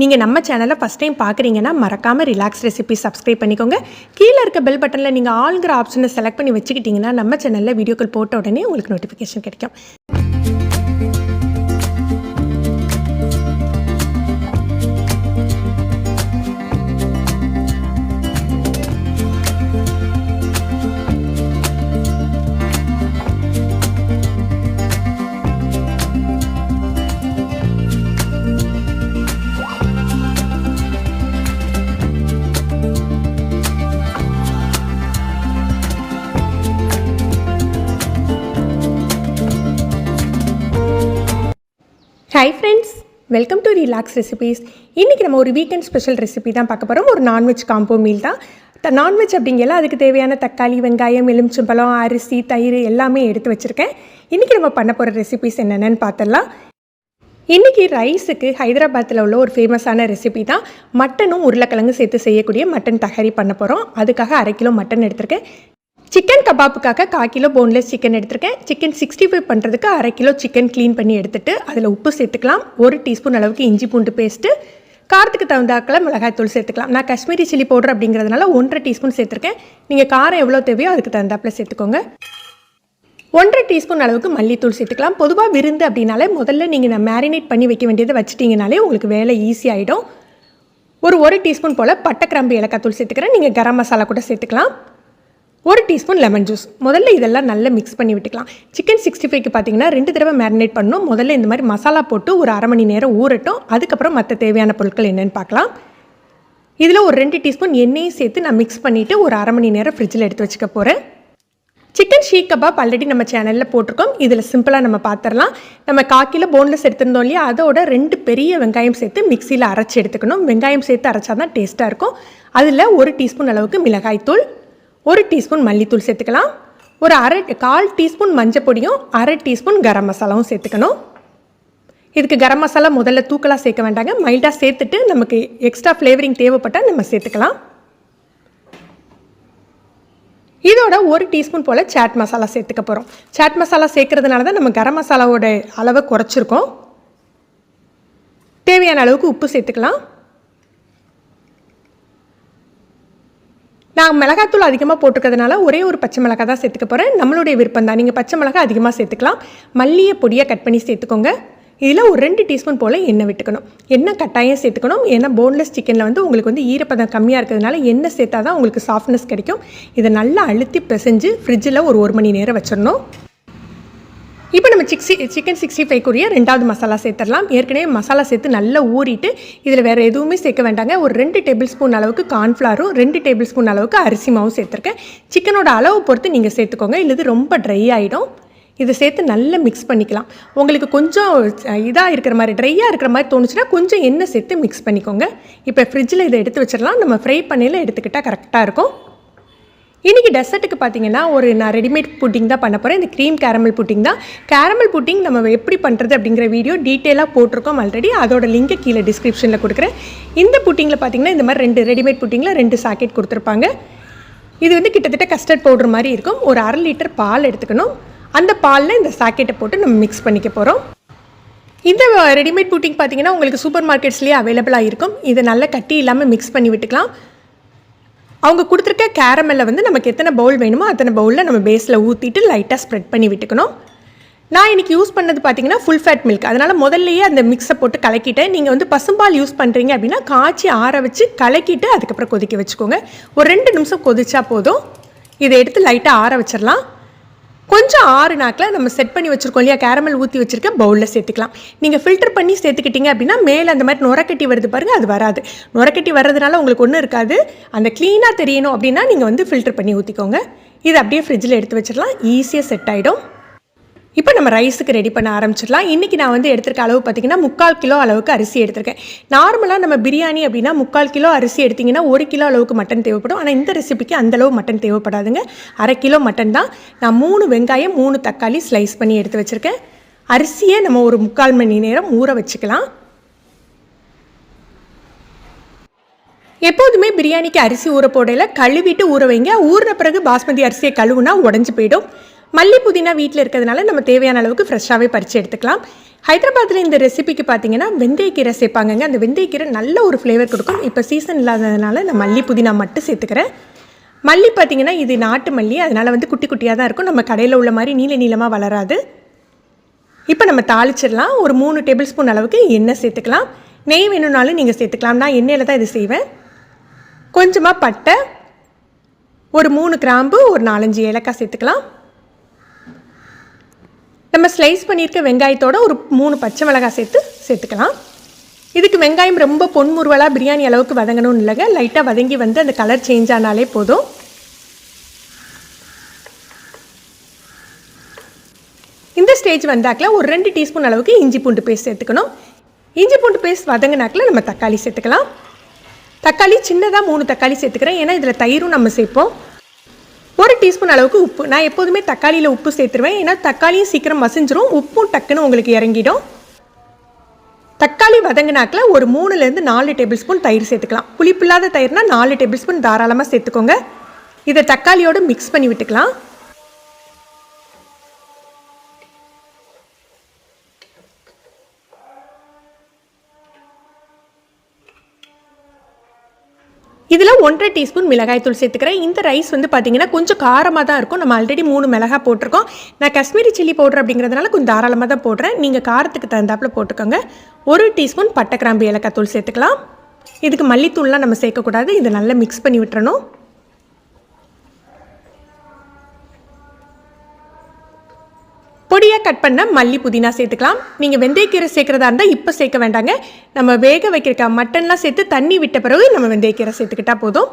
நீங்கள் நம்ம சேனலை ஃபஸ்ட் டைம் பார்க்குறீங்கன்னா மறக்காமல் ரிலாக்ஸ் ரெசிபி சப்ஸ்கிரைப் பண்ணிக்கோங்க. கீழே இருக்க பெல் பட்டனில் நீங்கள் ஆளுங்கிற ஆப்ஷனை செலக்ட் பண்ணி வச்சுக்கிட்டிங்கன்னா நம்ம சேனலில் வீடியோக்கள் போட்ட உடனே உங்களுக்கு நோட்டிஃபிகேஷன் கிடைக்கும். Hi friends welcome to relax recipes இன்றைக்கி நம்ம ஒரு வீக்கெண்ட் ஸ்பெஷல் ரெசிபி தான் பார்க்க போகிறோம் ஒரு நான்வெஜ் காம்போ மீல் தான். த நான்வெஜ் அப்படிங்கல அதுக்கு தேவையான தக்காளி வெங்காயம் எலுமிச்சம்பழம் அரிசி தயிர் எல்லாமே எடுத்து வச்சுருக்கேன். இன்றைக்கி நம்ம பண்ண போகிற ரெசிபிஸ் என்னென்னு பார்த்துடலாம். இன்றைக்கி ரைஸுக்கு ஹைதராபாத்தில் உள்ள ஒரு ஃபேமஸான ரெசிபி தான். மட்டனும் உருளைக்கிழங்கு சேர்த்து செய்யக்கூடிய மட்டன் தகரி பண்ண போகிறோம் அதுக்காக அரை கிலோ மட்டன் எடுத்திருக்கேன். சிக்கன் கபாப்புக்காக கால் கிலோ போன்லெஸ் சிக்கன் எடுத்திருக்கேன். சிக்கன் சிக்ஸ்டி ஃபைவ் பண்ணுறதுக்கு அரை கிலோ சிக்கன் க்ளீன் பண்ணி எடுத்துகிட்டு அதில் உப்பு சேர்த்துக்கலாம். ஒரு டீஸ்பூன் அளவுக்கு இஞ்சி பூண்டு பேஸ்ட்டு காரத்துக்கு தகுந்தாக்கில் மிளகாய்த்தூள் சேர்த்துக்கலாம். நான் காஷ்மீரி சில்லி பவுடர் அப்படிங்கிறதுனால ஒன்றரை டீஸ்பூன் சேர்த்துருக்கேன். நீங்கள் காரம் எவ்வளோ தேவையோ அதுக்கு தகுந்தாப்பில் சேர்த்துக்கோங்க. ஒன்றரை டீஸ்பூன் அளவுக்கு மல்லித்தூள் சேர்த்துக்கலாம். பொதுவாக விருந்து அப்படின்னாலே முதல்ல நீங்கள் நான் மேரினேட் பண்ணி வைக்க வேண்டியதை வச்சிட்டிங்கனாலே உங்களுக்கு வேலை ஈஸி ஆகிடும் ஒரு ஒரு டீஸ்பூன் போல் பட்டை கிராம்பு ஏலக்காய் தூள் சேர்த்துக்கிறேன். நீங்கள் கரம் மசாலா கூட சேர்த்துக்கலாம். ஒரு டீஸ்பூன் லெமன் ஜூஸ் முதல்ல இதெல்லாம் நல்லா மிக்ஸ் பண்ணி விட்டுக்கலாம். சிக்கன் சிக்ஸ்டி ஃபைவ்க்கு பார்த்தீங்கன்னா ரெண்டு தடவை மேரினேட் பண்ணணும். முதல்ல இந்த மாதிரி மசாலா போட்டு ஒரு அரை மணி நேரம் ஊறட்டும். அதுக்கப்புறம் மற்ற தேவையான பொருட்கள் என்னென்னு பார்க்கலாம் இதில் ஒரு ரெண்டு டீஸ்பூன் எண்ணெயும் சேர்த்து நான் மிக்ஸ் பண்ணிவிட்டு ஒரு அரை மணி நேரம் ஃப்ரிட்ஜில் எடுத்து வச்சுக்க போகிறேன் சிக்கன் ஷீக் கபாப் ஆல்ரெடி நம்ம சேனலில் போட்டிருக்கோம். இதில் சிம்பிளாக நம்ம பார்த்துடலாம் நம்ம காக்கியில் போன்லெஸ் எடுத்திருந்தோம் இல்லையா? அதோட ரெண்டு பெரிய வெங்காயம் சேர்த்து மிக்சியில் அரைச்சி எடுத்துக்கணும். வெங்காயம் சேர்த்து அரைச்சா தான் டேஸ்ட்டாக இருக்கும். அதில் ஒரு டீஸ்பூன் அளவுக்கு மிளகாய்த்தூள் ஒரு டீஸ்பூன் மல்லித்தூள் சேர்த்துக்கலாம். ஒரு அரை கால் டீஸ்பூன் மஞ்சள் பொடியும் அரை டீஸ்பூன் கரம் மசாலாவும் சேர்த்துக்கணும். இதுக்கு கரம் மசாலா முதல்ல தூக்கலாக சேர்க்க வேண்டாங்க. மைல்டாக சேர்த்துட்டு நமக்கு எக்ஸ்ட்ரா ஃப்ளேவரிங் தேவைப்பட்டால் நம்ம சேர்த்துக்கலாம். இதோட ஒரு டீஸ்பூன் போல் சாட் மசாலா சேர்த்துக்க போகிறோம் சாட் மசாலா சேர்க்கறதுனால தான் நம்ம கரம் மசாலாவோட அளவை குறைச்சிருக்கோம். தேவையான அளவுக்கு உப்பு சேர்த்துக்கலாம். நான் மிளகாத்தூள் அதிகமாக போட்டிருக்கிறதுனால ஒரே ஒரு பச்சை மிளகாய் தான் சேர்த்துக்க போகிறேன் நம்மளுடைய விருப்பம் தான். நீங்கள் பச்சை மிளகாய் அதிகமாக சேர்த்துக்கலாம். மல்லியை பொடியாக கட் பண்ணி சேர்த்துக்கோங்க. இதில் ஒரு ரெண்டு டீஸ்பூன் போல் எண்ணெய் விட்டுக்கணும். எண்ணெய் கட்டாயம் சேர்த்துக்கணும். ஏன்னா போன்லெஸ் சிக்கனில் வந்து உங்களுக்கு வந்து ஈரப்பதம் கம்மியாக இருக்கிறதுனால எண்ணெய் சேர்த்தா தான் உங்களுக்கு சாஃப்ட்னஸ் கிடைக்கும். இதை நல்லா அழுத்தி பிசைஞ்சு ஃப்ரிட்ஜில் ஒரு ஒரு மணி நேரம் வச்சிடணும். இப்போ நம்ம சிக்ஸி சிக்கன் சிக்ஸ்டி ஃபைவ்க்குரிய ரெண்டாவது மசாலா சேர்த்துடலாம். ஏற்கனவே மசாலா சேர்த்து நல்லா ஊறிட்டு இதில் வேறு எதுவுமே சேர்க்க வேண்டாங்க. ஒரு ரெண்டு டேபிள் ஸ்பூன் அளவுக்கு கார்ன்ஃப்ளாரும் ரெண்டு டேபிள் ஸ்பூன் அளவுக்கு அரிசி மாவும் சேர்த்துருக்கேன். சிக்கனோட அளவு பொறுத்து நீங்கள் சேர்த்துக்கோங்க. இல்லது ரொம்ப ட்ரை ஆகிடும் இதை சேர்த்து நல்லா மிக்ஸ் பண்ணிக்கலாம். உங்களுக்கு கொஞ்சம் இதாக இருக்கிற மாதிரி ட்ரையாக இருக்கிற மாதிரி தோணுச்சுன்னா கொஞ்சம் எண்ணெய் சேர்த்து மிக்ஸ் பண்ணிக்கோங்க. இப்போ ஃப்ரிட்ஜில் இதை எடுத்து வச்சிடலாம். நம்ம ஃப்ரை பண்ணையில் எடுத்துக்கிட்டால் கரெக்டாக இருக்கும். இன்றைக்கி டெசர்ட்டுக்கு பார்த்தீங்கன்னா ஒரு நான் ரெடிமேட் புட்டிங் தான் பண்ண போகிறேன் இந்த க்ரீம் கேரமல் புட்டிங் தான். கேரமல் புட்டிங் நம்ம எப்படி பண்ணுறது அப்படிங்கிற வீடியோ டீட்டெயிலாக போட்டிருக்கோம் ஆல்ரெடி அதோட லிங்கை கீழே டிஸ்கிரிப்ஷனில் கொடுக்குறேன். இந்த புட்டிங்கில் பார்த்தீங்கன்னா இந்த மாதிரி ரெண்டு ரெடிமேட் புட்டிங்கில் ரெண்டு சாக்கெட் கொடுத்துருப்பாங்க. இது வந்து கிட்டத்தட்ட கஸ்டர்ட் பவுடர் மாதிரி இருக்கும். ஒரு அரை லிட்டர் பால் எடுத்துக்கணும். அந்த பாலில் இந்த சாக்கெட்டை போட்டு நம்ம மிக்ஸ் பண்ணிக்க போகிறோம் இந்த ரெடிமேட் புட்டிங் பார்த்தீங்கன்னா உங்களுக்கு சூப்பர் மார்க்கெட்ஸ்லேயே அவைலபிளாக இருக்கும். இதை நல்லா கட்டி இல்லாமல் மிக்ஸ் பண்ணி விட்டுக்கலாம். அவங்க கொடுத்துருக்க கேரமெல்ல வந்து நமக்கு எத்தனை பவுல் வேணுமோ அத்தனை பவுலில் நம்ம பேஸில் ஊற்றிட்டு லைட்டாக ஸ்ப்ரெட் பண்ணி விட்டுக்கணும். நான் இன்றைக்கி யூஸ் பண்ணது பார்த்தீங்கன்னா ஃபுல் ஃபேட் மில்க் அதனால் முதல்லையே அந்த மிக்ஸை போட்டு கலக்கிட்டேன். நீங்கள் வந்து பசும்பால் யூஸ் பண்ணுறீங்க அப்படின்னா காய்ச்சி ஆற வச்சு கலக்கிட்டு அதுக்கப்புறம் கொதிக்க வச்சுக்கோங்க. ஒரு ரெண்டு நிமிஷம் கொதிச்சா போதும். இதை எடுத்து லைட்டாக ஆற வச்சிடலாம். கொஞ்சம் ஆறு நாக்கில் நம்ம செட் பண்ணி வச்சுருக்கோம் இல்லையா? கேரமல் ஊற்றி வச்சுருக்க பவுலில் சேர்த்துக்கலாம். நீங்கள் ஃபில்டர் பண்ணி சேர்த்துக்கிட்டீங்க அப்படின்னா மேலே அந்த மாதிரி நுரக்கட்டி வருது பாருங்கள் அது வராது. நுரக்கட்டி வர்றதுனால உங்களுக்கு ஒன்றும் இருக்காது. அந்த க்ளீனாக தெரியணும் அப்படின்னா நீங்கள் வந்து ஃபில்டர் பண்ணி ஊற்றிக்கோங்க இது அப்படியே ஃப்ரிட்ஜில் எடுத்து வச்சிடலாம். ஈஸியாக செட் ஆகிடும் இப்போ நம்ம ரைஸுக்கு ரெடி பண்ண ஆரம்பிச்சிடலாம். இன்றைக்கி நான் வந்து எடுத்திருக்க அளவு பார்த்திங்கன்னா முக்கால் கிலோ அளவுக்கு அரிசி எடுத்திருக்கேன். நார்மலாக நம்ம பிரியாணி அப்படின்னா முக்கால் கிலோ அரிசி எடுத்திங்கன்னா ஒரு கிலோ அளவுக்கு மட்டன் தேவைப்படும். ஆனால் இந்த ரெசிபிக்கு அந்தளவு மட்டன் தேவைப்படாதுங்க. அரை கிலோ மட்டன் தான். நான் மூணு வெங்காயம் மூணு தக்காளி ஸ்லைஸ் பண்ணி எடுத்து வச்சுருக்கேன். அரிசியை நம்ம ஒரு முக்கால் மணி நேரம் ஊற வச்சுக்கலாம். எப்போதுமே பிரியாணிக்கு அரிசி ஊற போடையில் கழுவிட்டு ஊற வைங்க. ஊறின பிறகு பாஸ்மதி அரிசியை கழுவுனா உடஞ்சி போயிடும். மல்லி புதினா வீட்டில் இருக்கிறதுனால நம்ம தேவையான அளவுக்கு ஃப்ரெஷ்ஷாகவே பறித்து எடுத்துக்கலாம். ஹைதராபாத்தில் இந்த ரெசிபிக்கு பார்த்தீங்கன்னா வெந்தயக்கீரை சேர்ப்பாங்கங்க. அந்த வெந்தயக்கீரை நல்ல ஒரு ஃப்ளேவர் கொடுக்கும். இப்போ சீசன் இல்லாததுனால நான் மல்லி புதினா மட்டும் சேர்த்துக்கிறேன். மல்லி பார்த்தீங்கன்னா இது நாட்டு மல்லி. அதனால் வந்து குட்டி குட்டியாக தான் இருக்கும். நம்ம கடையில் உள்ள மாதிரி நீல நீளமாக வளராது. இப்போ நம்ம தாளிச்சிடலாம். ஒரு மூணு டேபிள் ஸ்பூன் அளவுக்கு எண்ணெய் சேர்த்துக்கலாம். நெய் வேணும்னாலும் நீங்கள் சேர்த்துக்கலாம். நான் எண்ணெயில் தான் இது செய்வேன். கொஞ்சமாக பட்டை ஒரு மூணு கிராம்பு ஒரு நாலஞ்சு ஏலக்காய் சேர்த்துக்கலாம். நம்ம ஸ்லைஸ் பண்ணியிருக்க வெங்காயத்தோட ஒரு மூணு பச்சை மிளகாய் சேர்த்து சேர்த்துக்கலாம். இதுக்கு வெங்காயம் ரொம்ப பொன்முருவலாக பிரியாணி அளவுக்கு வதங்கணும்னு இல்லைங்க. லைட்டாக வதங்கி வந்து அந்த கலர் சேஞ்ச் ஆனாலே போதும். இந்த ஸ்டேஜ் வந்தாக்கில் ஒரு ரெண்டு டீஸ்பூன் அளவுக்கு இஞ்சி பூண்டு பேஸ்ட் சேர்த்துக்கணும். இஞ்சி பூண்டு பேஸ்ட் வதங்கினாக்கில் நம்ம தக்காளி சேர்த்துக்கலாம். தக்காளி சின்னதாக மூணு தக்காளி சேர்த்துக்கிறேன். ஏன்னா இதில் தயிரும் நம்ம சேர்ப்போம். ஒரு டீஸ்பூன் அளவுக்கு உப்பு. நான் எப்போதுமே தக்காளியில் உப்பு சேர்த்துருவேன். ஏன்னா தக்காளியும் சீக்கிரம் மசிஞ்சிரும். உப்பும் டக்குன்னு உங்களுக்கு இறங்கிடும். தக்காளி வதங்கினாக்கில் ஒரு மூணுலேருந்து நாலு டேபிள் ஸ்பூன் தயிர் சேர்த்துக்கலாம். புளிப்பில்லாத தயிர்னா நாலு டேபிள் ஸ்பூன் தாராளமாக சேர்த்துக்கோங்க. இதை தக்காளியோடு மிக்ஸ் பண்ணி விட்டுக்கலாம். இதில் ஒன்றரை டீஸ்பூன் மிளகாய்த்தூள் சேர்த்துக்கிறேன். இந்த ரைஸ் வந்து பார்த்திங்கன்னா கொஞ்சம் காரமாக தான் இருக்கும். நம்ம ஆல்ரெடி மூணு மிளகாய் போட்டிருக்கோம். நான் காஷ்மீரி சில்லி பவுடர் அப்படிங்கிறதுனால கொஞ்சம் தாராளமாக தான் போடுறேன். நீங்கள் காரத்துக்கு தகுந்தாப்பில் போட்டுக்கோங்க. ஒரு டீஸ்பூன் பட்டை கிராம்பு ஏலக்காய் தூள் சேர்த்துக்கலாம். இதுக்கு மல்லித்தூள்லாம் நம்ம சேர்க்கக்கூடாது. இதை நல்லா மிக்ஸ் பண்ணி விட்டுறணும். பொடியாக கட் பண்ண மல்லி புதினா சேர்த்துக்கலாம். நீங்கள் வெந்தயக்கீரை சேர்க்குறதா இருந்தால் இப்போ சேர்க்க வேண்டாங்க. நம்ம வேக வைக்கிறக்க மட்டன்லாம் சேர்த்து தண்ணி விட்ட பிறகு நம்ம வெந்தயக்கீரை சேர்த்துக்கிட்டா போதும்.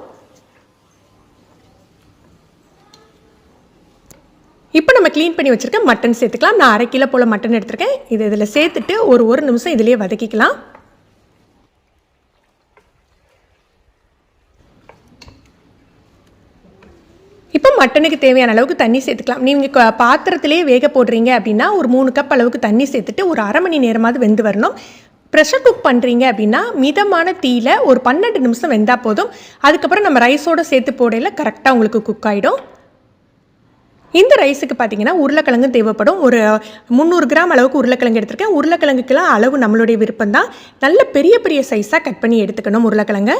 இப்போ நம்ம க்ளீன் பண்ணி வச்சுருக்க மட்டன் சேர்த்துக்கலாம். நான் அரை கிலோ போல் மட்டன் எடுத்திருக்கேன். இது இதில் சேர்த்துட்டு ஒரு ஒரு நிமிஷம் இதிலே வதக்கிக்கலாம் இப்போ மட்டனுக்கு தேவையான அளவுக்கு தண்ணி சேர்த்துக்கலாம். நீங்கள் பாத்திரத்திலே வேக போடுறீங்க அப்படின்னா ஒரு மூணு கப் அளவுக்கு தண்ணி சேர்த்துட்டு ஒரு அரை மணி நேரமாவது வெந்து வரணும். ப்ரெஷர் குக் பண்ணுறீங்க அப்படின்னா மிதமான தீயில் ஒரு பன்னெண்டு நிமிஷம் வெந்தால் போதும். அதுக்கப்புறம் நம்ம ரைஸோடு சேர்த்து போடையில் கரெக்டாக உங்களுக்கு குக் ஆகிடும் இந்த ரைஸுக்கு பார்த்தீங்கன்னா உருளைக்கிழங்கு தேவைப்படும். ஒரு முந்நூறு கிராம் அளவுக்கு உருளைக்கிழங்கு எடுத்திருக்கேன். உருளைக்கிழங்குக்கெல்லாம் அளவு நம்மளுடைய விருப்பம் தான் நல்ல பெரிய பெரிய சைஸாக கட் பண்ணி எடுத்துக்கணும் உருளைக்கிழங்கு.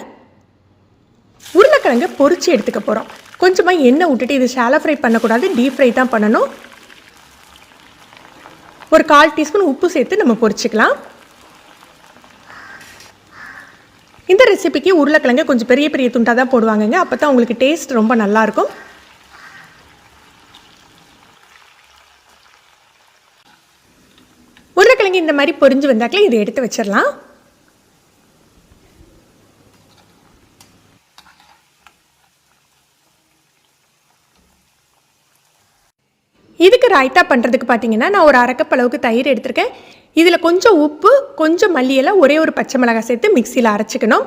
உருளைக்கிழங்கு பொறிச்சு எடுத்துக்க போகிறோம் கொஞ்சமாக எண்ணெய் விட்டுட்டு இது ஷாலோ ஃப்ரை பண்ணக்கூடாது டீப் ஃப்ரை தான் பண்ணணும். ஒரு கால் டீஸ்பூன் உப்பு சேர்த்து நம்ம பொரிச்சிக்கலாம். இந்த ரெசிபிக்கு உருளைக்கிழங்கு கொஞ்சம் பெரிய பெரிய துண்டாக தான் போடுவாங்கங்க. அப்போ தான் உங்களுக்கு டேஸ்ட் ரொம்ப நல்லாயிருக்கும். உருளைக்கிழங்கு இந்த மாதிரி பொரிஞ்சு வந்தாக்கில் இதை எடுத்து வச்சிடலாம். இதுக்கு ராய்த்தா பண்ணுறதுக்கு பார்த்தீங்கன்னா நான் ஒரு அரைக்கப்பளவுக்கு தயிர் எடுத்திருக்கேன். இதில் கொஞ்சம் உப்பு கொஞ்சம் மல்லியெல்லாம் ஒரே ஒரு பச்சை மிளகாய் சேர்த்து மிக்சியில் அரைச்சிக்கணும்.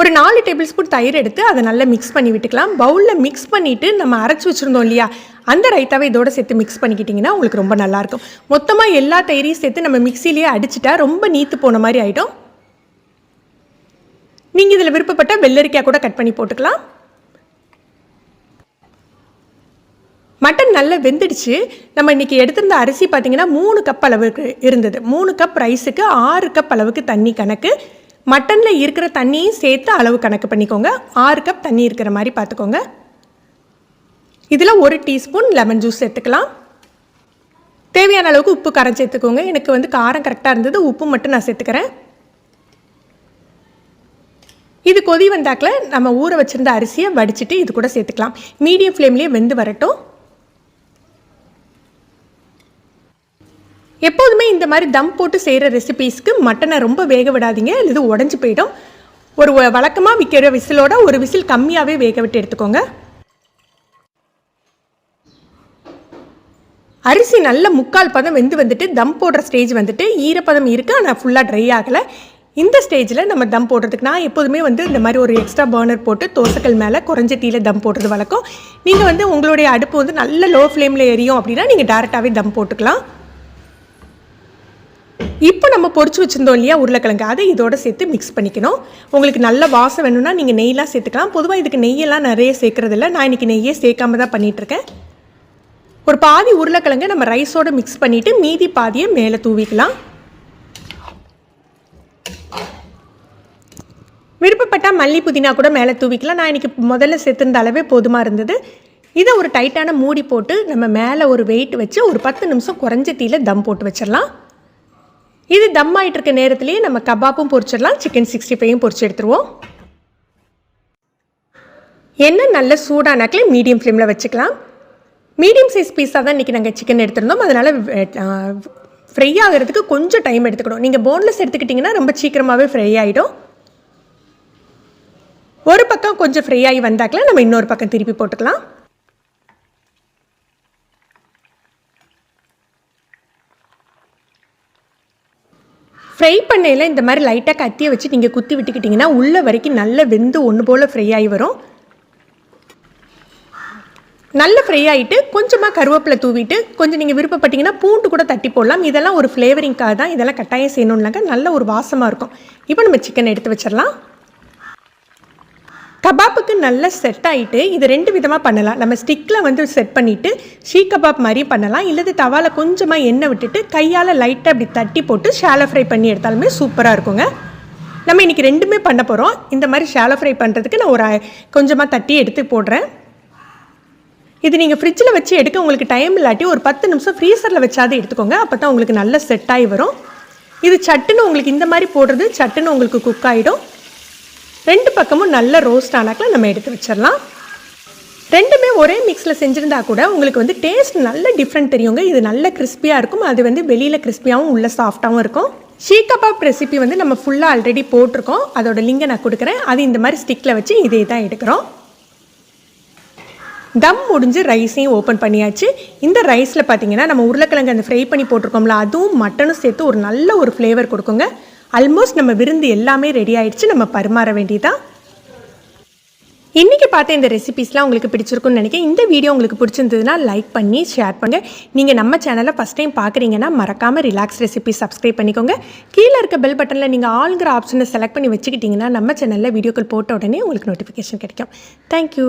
ஒரு நாலு டேபிள் ஸ்பூன் தயிர் எடுத்து அதை நல்லா மிக்ஸ் பண்ணி விட்டுக்கலாம். பவுலில் மிக்ஸ் பண்ணிவிட்டு நம்ம அரைச்சி வச்சுருந்தோம் இல்லையா அந்த ரைத்தாவை இதோட சேர்த்து மிக்ஸ் பண்ணிக்கிட்டிங்கன்னா உங்களுக்கு ரொம்ப நல்லாயிருக்கும் மொத்தமாக எல்லா தயிரையும் சேர்த்து நம்ம மிக்சிலேயே அடிச்சிட்டா ரொம்ப நீத்து போன மாதிரி ஆகிடும் நீங்கள் இதில் விருப்பப்பட்ட வெள்ளரிக்காய் கூட கட் பண்ணி போட்டுக்கலாம். மட்டன் நல்லா வெந்துடுச்சு. நம்ம இன்றைக்கி எடுத்திருந்த அரிசி பார்த்திங்கன்னா மூணு கப் அளவுக்கு இருந்தது. மூணு கப் ரைஸுக்கு ஆறு கப் அளவுக்கு தண்ணி கணக்கு. மட்டனில் இருக்கிற தண்ணியும் சேர்த்து அளவு கணக்கு பண்ணிக்கோங்க. ஆறு கப் தண்ணி இருக்கிற மாதிரி பார்த்துக்கோங்க இதில் ஒரு டீஸ்பூன் லெமன் ஜூஸ் சேர்த்துக்கலாம். தேவையான அளவுக்கு உப்பு காரம் சேர்த்துக்கோங்க. எனக்கு வந்து காரம் கரெக்டாக இருந்தது. உப்பு மட்டும் நான் சேர்த்துக்கிறேன். இது கொதி வந்தாக்கில் நம்ம ஊற வச்சுருந்த அரிசியை வடிச்சிட்டு இது கூட சேர்த்துக்கலாம். மீடியம் ஃப்ளேம்லேயே வெந்து வரட்டும். எப்போதுமே இந்த மாதிரி தம் போட்டு செய்கிற ரெசிபீஸ்க்கு மட்டனை ரொம்ப வேக விடாதீங்க. அல்லது உடஞ்சி போயிடும். ஒரு வழக்கமாக விற்கிற விசிலோட ஒரு விசில் கம்மியாகவே வேக விட்டு எடுத்துக்கோங்க. அரிசி நல்ல முக்கால் பதம் வெந்து வந்துட்டு தம் போடுற ஸ்டேஜ் வந்துட்டு ஈரப்பதம் இருக்குது ஆனால் ஃபுல்லாக ட்ரை ஆகலை. இந்த ஸ்டேஜில் நம்ம தம் போடுறதுக்கு நான் எப்போதுமே வந்து இந்த மாதிரி ஒரு எக்ஸ்ட்ரா பர்னர் போட்டு தோசைக்கல் மேலே குறைஞ்ச டீயில் தம் போடுறது வழக்கம். நீங்கள் வந்து உங்களுடைய அடுப்பு வந்து நல்ல லோ ஃப்ளேமில் எரியும் அப்படின்னா நீங்கள் டேரெக்டாகவே தம் போட்டுக்கலாம். இப்போ நம்ம பொறிச்சு வச்சுருந்தோம் இல்லையா உருளைக்கிழங்கு அதை இதோட சேர்த்து மிக்ஸ் பண்ணிக்கணும். உங்களுக்கு நல்ல வாசம் வேணும்னா நீங்கள் நெய்லாம் சேர்த்துக்கலாம். பொதுவாக இதுக்கு நெய்யெல்லாம் நிறைய சேர்க்குறதில்ல. நான் இன்றைக்கி நெய்யே சேர்க்காம தான் பண்ணிகிட்ருக்கேன் ஒரு பாதி உருளைக்கிழங்கு நம்ம ரைஸோட மிக்ஸ் பண்ணிவிட்டு மீதி பாதியை மேலே தூவிக்கலாம். விருப்பப்பட்டால் மல்லி புதினா கூட மேலே தூவிக்கலாம். நான் இன்றைக்கி முதல்ல சேர்த்துருந்த அளவே போதுமாக இருந்தது. இதை ஒரு டைட்டான மூடி போட்டு நம்ம மேலே ஒரு வெயிட் வச்சு ஒரு பத்து நிமிஷம் குறைஞ்ச தீயில் தம் போட்டு வச்சிடலாம். இது தம் ஆகிட்டு இருக்க நேரத்துலேயே நம்ம கபாப்பும் பொரிச்சிடலாம் சிக்கன் சிக்ஸ்டி ஃபைவும் பொரிச்சு எடுத்துருவோம். எண்ணெய் நல்ல சூடானாக்கில் மீடியம் ஃப்ளேமில் வச்சுக்கலாம். மீடியம் சைஸ் பீஸாக தான் இன்றைக்கி நாங்கள் சிக்கன் எடுத்திருந்தோம். அதனால் ஃப்ரை ஆகிறதுக்கு கொஞ்சம் டைம் எடுத்துக்கணும். நீங்கள் போன்லெஸ் எடுத்துக்கிட்டிங்கன்னா ரொம்ப சீக்கிரமாகவே ஃப்ரை ஆகிடும் ஒரு பக்கம் கொஞ்சம் ஃப்ரை ஆகி வந்தாக்கில் நம்ம இன்னொரு பக்கம் திருப்பி போட்டுக்கலாம். ஃப்ரை பண்ணையில் இந்த மாதிரி லைட்டாக கத்தியை வச்சு நீங்கள் குத்தி விட்டுக்கிட்டிங்கன்னா உள்ள வரைக்கும் நல்ல வெந்து ஒன்று போல் ஃப்ரை ஆகி வரும். நல்ல ஃப்ரை ஆகிட்டு கொஞ்சமாக கருவேப்பிலை தூவிட்டு கொஞ்சம் நீங்கள் விருப்பப்பட்டீங்கன்னா பூண்டு கூட தட்டி போடலாம். இதெல்லாம் ஒரு ஃப்ளேவரிங்காக தான் இதெல்லாம் கட்டாயம் செய்யணுன்னாக்கா நல்ல ஒரு வாசமாக இருக்கும். இப்போ நம்ம சிக்கன் எடுத்து வச்சிடலாம். கபாப்புக்கு நல்லா செட் ஆகிட்டு இது ரெண்டு விதமாக பண்ணலாம். நம்ம ஸ்டிக்கில் வந்து செட் பண்ணிவிட்டு ஷீ கபாப் மாதிரி பண்ணலாம். இல்லது தவாவில் கொஞ்சமாக எண்ணெய் விட்டுட்டு கையால் லைட்டாக அப்படி தட்டி போட்டு ஷாலோ ஃப்ரை பண்ணி எடுத்தாலுமே சூப்பராக இருக்குங்க. நம்ம இன்றைக்கி ரெண்டுமே பண்ண போகிறோம் இந்த மாதிரி ஷேலோ ஃப்ரை பண்ணுறதுக்கு நான் ஒரு கொஞ்சமாக தட்டி எடுத்து போடுறேன். இது நீங்கள் ஃப்ரிட்ஜில் வச்சு எடுக்க உங்களுக்கு டைம் இல்லாட்டி ஒரு பத்து நிமிஷம் ஃப்ரீசரில் வச்சாது எடுத்துக்கோங்க. அப்போ தான் உங்களுக்கு நல்ல செட் ஆகி வரும். இது சட்டுன்னு உங்களுக்கு இந்த மாதிரி போடுறது சட்டுன்னு உங்களுக்கு குக் ஆகிடும் ரெண்டு பக்கமும் நல்ல ரோஸ்ட் ஆனாக்கில் நம்ம எடுத்து வச்சிடலாம் ரெண்டுமே ஒரே மிக்ஸில் செஞ்சுருந்தா கூட உங்களுக்கு வந்து டேஸ்ட் நல்ல டிஃப்ரெண்ட் தெரியுங்க. இது நல்ல கிறிஸ்பியாக இருக்கும். அது வந்து வெளியில் கிறிஸ்பியாகவும் உள்ள சாஃப்டாகவும் இருக்கும். ஷீ கபாப் ரெசிபி வந்து நம்ம ஃபுல்லாக ஆல்ரெடி போட்டிருக்கோம். அதோட லிங்கை நான் கொடுக்குறேன். அது இந்த மாதிரி ஸ்டிக்கில் வச்சு இதே தான் எடுக்கிறோம். தம் முடிஞ்சு ரைஸையும் ஓப்பன் பண்ணியாச்சு. இந்த ரைஸில் பார்த்தீங்கன்னா நம்ம உருளைக்கிழங்கு அந்த ஃப்ரை பண்ணி போட்டிருக்கோம்ல அதுவும் மட்டனும் சேர்த்து ஒரு நல்ல ஒரு ஃப்ளேவர் கொடுக்குங்க. ஆல்மோஸ்ட் நம்ம விருந்து எல்லாமே ரெடி ஆயிடுச்சு. நம்ம பரிமாற வேண்டியதான் இன்றைக்கி பார்த்த இந்த ரெசிபிஸ்லாம் உங்களுக்கு பிடிச்சிருக்குன்னு நினைக்கிறேன். இந்த வீடியோ உங்களுக்கு பிடிச்சிருந்ததுன்னா லைக் பண்ணி ஷேர் பண்ணுங்கள் நீங்கள் நம்ம சேனலை ஃபஸ்ட் டைம் பார்க்குறீங்கன்னா மறக்காமல் ரிலாக்ஸ் ரெசிபி சப்ஸ்கிரைப் பண்ணிக்கோங்க. கீழே இருக்க பெல் பட்டனில் நீங்கள் ஆளுங்கிற ஆப்ஷனை செலக்ட் பண்ணி வச்சுக்கிட்டிங்கன்னா நம்ம சேனலில் வீடியோக்கள் போட்ட உடனே உங்களுக்கு நோட்டிஃபிகேஷன் கிடைக்கும். தேங்க்யூ